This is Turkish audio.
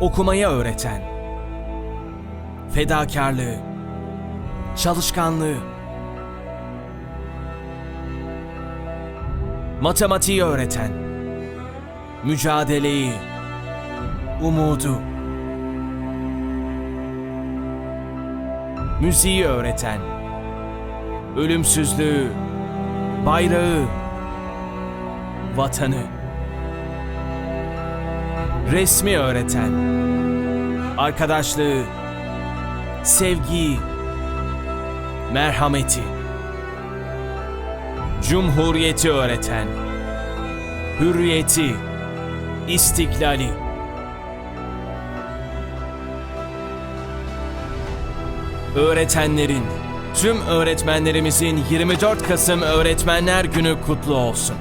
okumayı öğreten, fedakarlığı, çalışkanlığı, matematiği öğreten, mücadeleyi, umudu, müziği öğreten, ölümsüzlüğü, bayrağı, vatanı, resmi öğreten, arkadaşlığı, sevgiyi, merhameti, cumhuriyeti öğreten, hürriyeti, istiklali, öğretenlerin, tüm öğretmenlerimizin 24 Kasım Öğretmenler Günü kutlu olsun.